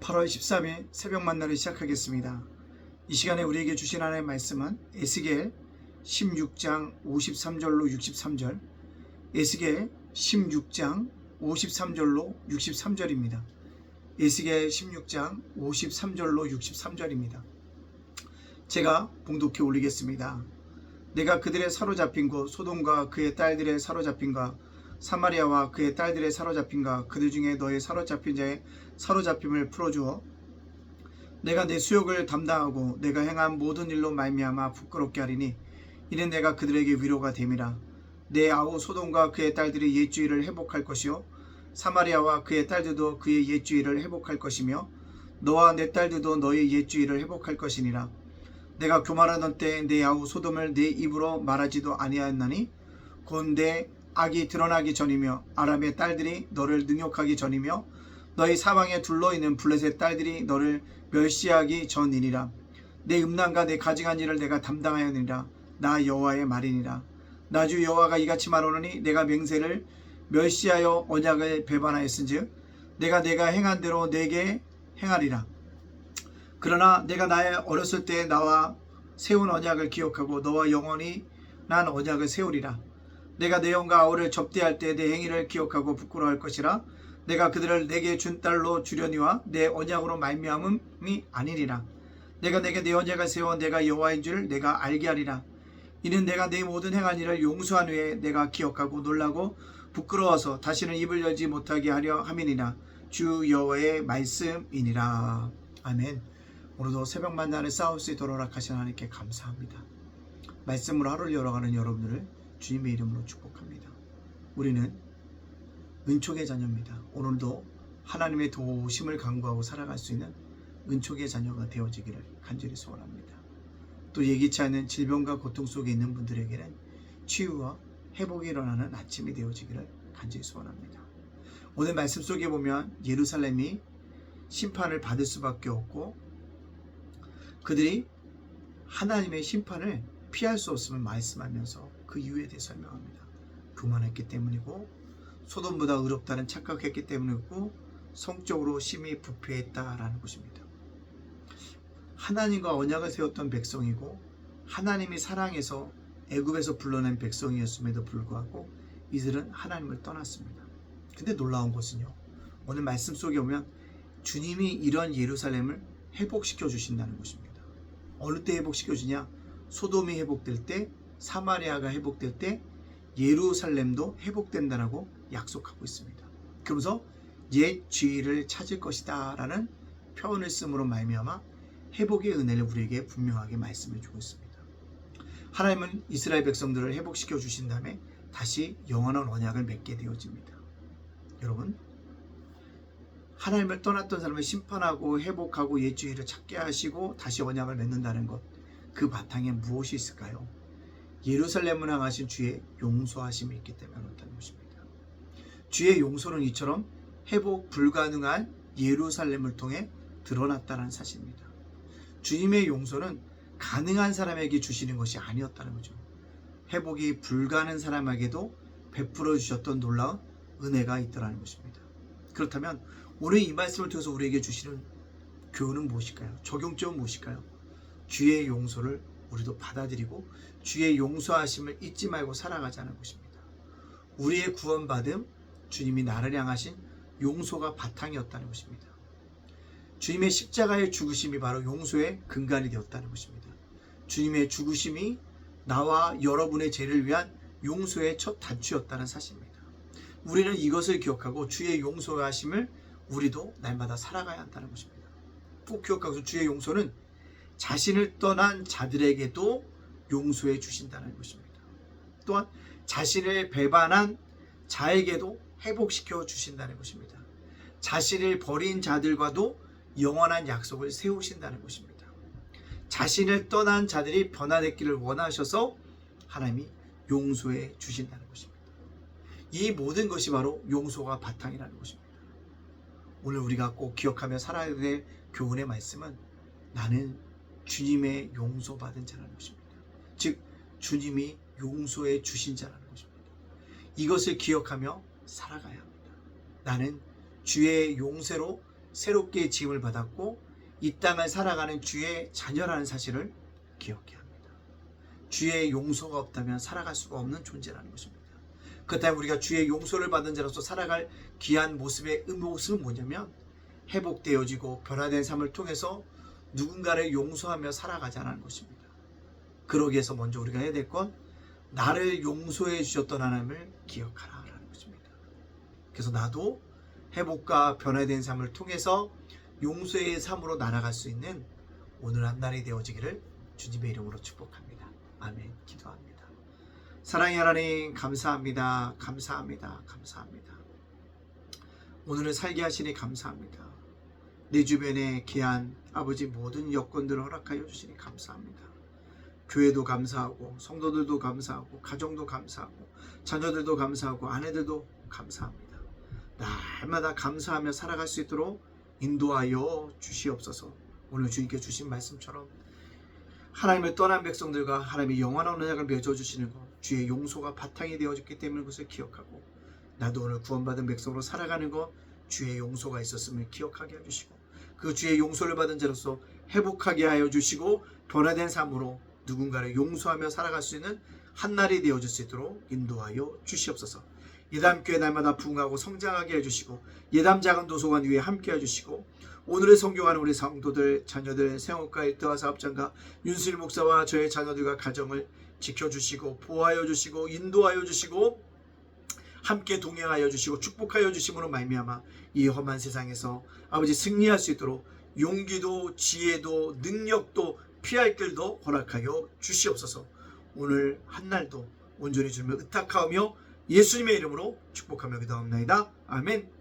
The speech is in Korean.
8월 13일 새벽 만나를 시작하겠습니다. 이 시간에 우리에게 주신 하나님의 말씀은 에스겔 16장 53절로 63절, 에스겔 16장 53절로 63절입니다. 에스겔 16장 53절로 63절입니다. 제가 봉독해 올리겠습니다. 내가 그들의 사로잡힌 곳 소돔과 그의 딸들의 사로잡힌과 사마리아와 그의 딸들의 사로잡힌과 그들 중에 너의 사로잡힌 자의 사로잡힘을 풀어주어 내가 내 수욕을 담당하고 내가 행한 모든 일로 말미암아 부끄럽게 하리니 이는 내가 그들에게 위로가 됨이라. 내 아우 소돔과 그의 딸들이 옛주의를 회복할 것이요 사마리아와 그의 딸들도 그의 옛주의를 회복할 것이며 너와 내 딸들도 너의 옛주의를 회복할 것이니라. 내가 교만하던 때에 내 아우 소돔을 내 입으로 말하지도 아니하였나니 곧내 악이 드러나기 전이며 아람의 딸들이 너를 능욕하기 전이며 너희 사방에 둘러 있는 블레셋 딸들이 너를 멸시하기 전이니라. 내 음란과 내 가증한 일을 내가 담당하였느니라. 나 여호와의 말이니라. 나주 여호와가 이같이 말하노니 내가 맹세를 멸시하여 언약을 배반하였은즉 내가 내가 행한 대로 내게 행하리라. 그러나 내가 나의 어렸을 때 나와 세운 언약을 기억하고 너와 영원히 난 언약을 세우리라 내가 내 영과 아우를 접대할 때 내 행위를 기억하고 부끄러워할 것이라 내가 그들을 내게 준 딸로 주려니와 내 언약으로 말미암음이 아니리라. 내가 내게 내 언약을 세워 내가 여호와인 줄 내가 알게 하리라. 이는 내가 내 모든 행한 일을 용서한 후에 내가 기억하고 놀라고 부끄러워서 다시는 입을 열지 못하게 하려 함이니라. 주 여호와의 말씀이니라. 아멘. 오늘도 새벽 만나를 싸울 수 있도록 허락하신 하나님께 감사합니다. 말씀으로 하루를 열어가는 여러분들을 주님의 이름으로 축복합니다 우리는 은촉의 자녀입니다. 오늘도 하나님의 도우심을 강구하고 살아갈 수 있는 은촉의 자녀가 되어지기를 간절히 소원합니다. 또 예기치 않은 질병과 고통 속에 있는 분들에게는 치유와 회복이 일어나는 아침이 되어지기를 간절히 소원합니다. 오늘 말씀 속에 보면 예루살렘이 심판을 받을 수밖에 없고 그들이 하나님의 심판을 피할 수 없음을 말씀하면서 그 이유에 대해 설명합니다. 교만했기 때문이고 소돔보다 의롭다는 착각했기 때문이고 성적으로 심히 부패했다라는 것입니다. 하나님과 언약을 세웠던 백성이고 하나님이 사랑해서 애굽에서 불러낸 백성이었음에도 불구하고 이들은 하나님을 떠났습니다. 근데 놀라운 것은요. 오늘 말씀 속에 오면 주님이 이런 예루살렘을 회복시켜 주신다는 것입니다. 어느 때 회복시켜 주냐? 소돔이 회복될 때, 사마리아가 회복될 때, 예루살렘도 회복된다라고 약속하고 있습니다. 그러면서 옛 죄를 찾을 것이다라는 표현을 쓰므로 말미암아 회복의 은혜를 우리에게 분명하게 말씀해 주고 있습니다. 하나님은 이스라엘 백성들을 회복시켜 주신 다음에 다시 영원한 언약을 맺게 되어집니다. 여러분 하나님을 떠났던 사람을 심판하고 회복하고 옛 죄를 찾게 하시고 다시 언약을 맺는다는 것 그 바탕에 무엇이 있을까요? 예루살렘을 향하신 주의 용서하심이 있기 때문에 그렇다는 것입니다. 주의 용서는 이처럼 회복 불가능한 예루살렘을 통해 드러났다는 사실입니다. 주님의 용서는 가능한 사람에게 주시는 것이 아니었다는 거죠. 회복이 불가능한 사람에게도 베풀어 주셨던 놀라운 은혜가 있더라는 것입니다. 그렇다면 오늘 이 말씀을 통해서 우리에게 주시는 교훈은 무엇일까요? 적용점은 무엇일까요? 주의 용서를 우리도 받아들이고 주의 용서하심을 잊지 말고 살아가자는 것입니다. 우리의 구원받음 주님이 나를 향하신 용서가 바탕이었다는 것입니다. 주님의 십자가의 죽으심이 바로 용서의 근간이 되었다는 것입니다. 주님의 죽으심이 나와 여러분의 죄를 위한 용서의 첫 단추였다는 사실입니다. 우리는 이것을 기억하고 주의 용서하심을 우리도 날마다 살아가야 한다는 것입니다. 꼭 기억하고 주의 용서는 자신을 떠난 자들에게도 용서해 주신다는 것입니다. 또한 자신을 배반한 자에게도 회복시켜 주신다는 것입니다. 자신을 버린 자들과도 영원한 약속을 세우신다는 것입니다. 자신을 떠난 자들이 변화됐기를 원하셔서 하나님이 용서해 주신다는 것입니다. 이 모든 것이 바로 용서가 바탕이라는 것입니다. 오늘 우리가 꼭 기억하며 살아야 될 교훈의 말씀은 나는 주님의 용서받은 자라는 것입니다. 즉 주님이 용서해 주신 자라는 것입니다. 이것을 기억하며 살아가야 합니다. 나는 주의 용서로 새롭게 지음을 받았고 이 땅을 살아가는 주의 자녀라는 사실을 기억해야 합니다. 주의 용서가 없다면 살아갈 수가 없는 존재라는 것입니다. 그렇다면 우리가 주의 용서를 받은 자로서 살아갈 귀한 모습의 모습은 뭐냐면 회복되어지고 변화된 삶을 통해서 누군가를 용서하며 살아가자는 것입니다. 그러기 위해서 먼저 우리가 해야 될 건 나를 용서해 주셨던 하나님을 기억하라라는 것입니다. 그래서 나도 회복과 변화된 삶을 통해서 용서의 삶으로 날아갈 수 있는 오늘 한 날이 되어지기를 주님의 이름으로 축복합니다. 아멘. 기도합니다. 사랑의 하나님 감사합니다. 감사합니다. 감사합니다. 오늘을 살게 하시니 감사합니다. 내 주변에 귀한 아버지 모든 여건들을 허락하여 주시니 감사합니다. 교회도 감사하고 성도들도 감사하고 가정도 감사하고 자녀들도 감사하고 아내들도 감사합니다. 날마다 감사하며 살아갈 수 있도록 인도하여 주시옵소서. 오늘 주님께 주신 말씀처럼 하나님을 떠난 백성들과 하나님의 영원한 언약을 맺어 주시는 것, 주의 용서가 바탕이 되어졌기 때문에 그것을 기억하고 나도 오늘 구원받은 백성으로 살아가는 것, 주의 용서가 있었음을 기억하게 해주시고 그 주의 용서를 받은 자로서 회복하게 하여 주시고 변화된 삶으로 누군가를 용서하며 살아갈 수 있는 한 날이 되어질 수 있도록 인도하여 주시옵소서. 예담교회 날마다 부흥하고 성장하게 해주시고 예담 작은 도서관 위에 함께 해주시고 오늘의 성경하는 우리 성도들 자녀들 생업과 일터와 사업장과 윤수일 목사와 저의 자녀들과 가정을 지켜주시고 보호하여 주시고 인도하여 주시고 함께 동행하여 주시고 축복하여 주심으로 말미암아 이 험한 세상에서 아버지 승리할 수 있도록 용기도 지혜도 능력도 피할 길도 허락하여 주시옵소서. 오늘 한날도 온전히 주님을 의탁하며 예수님의 이름으로 축복하며 기도합니다. 아멘.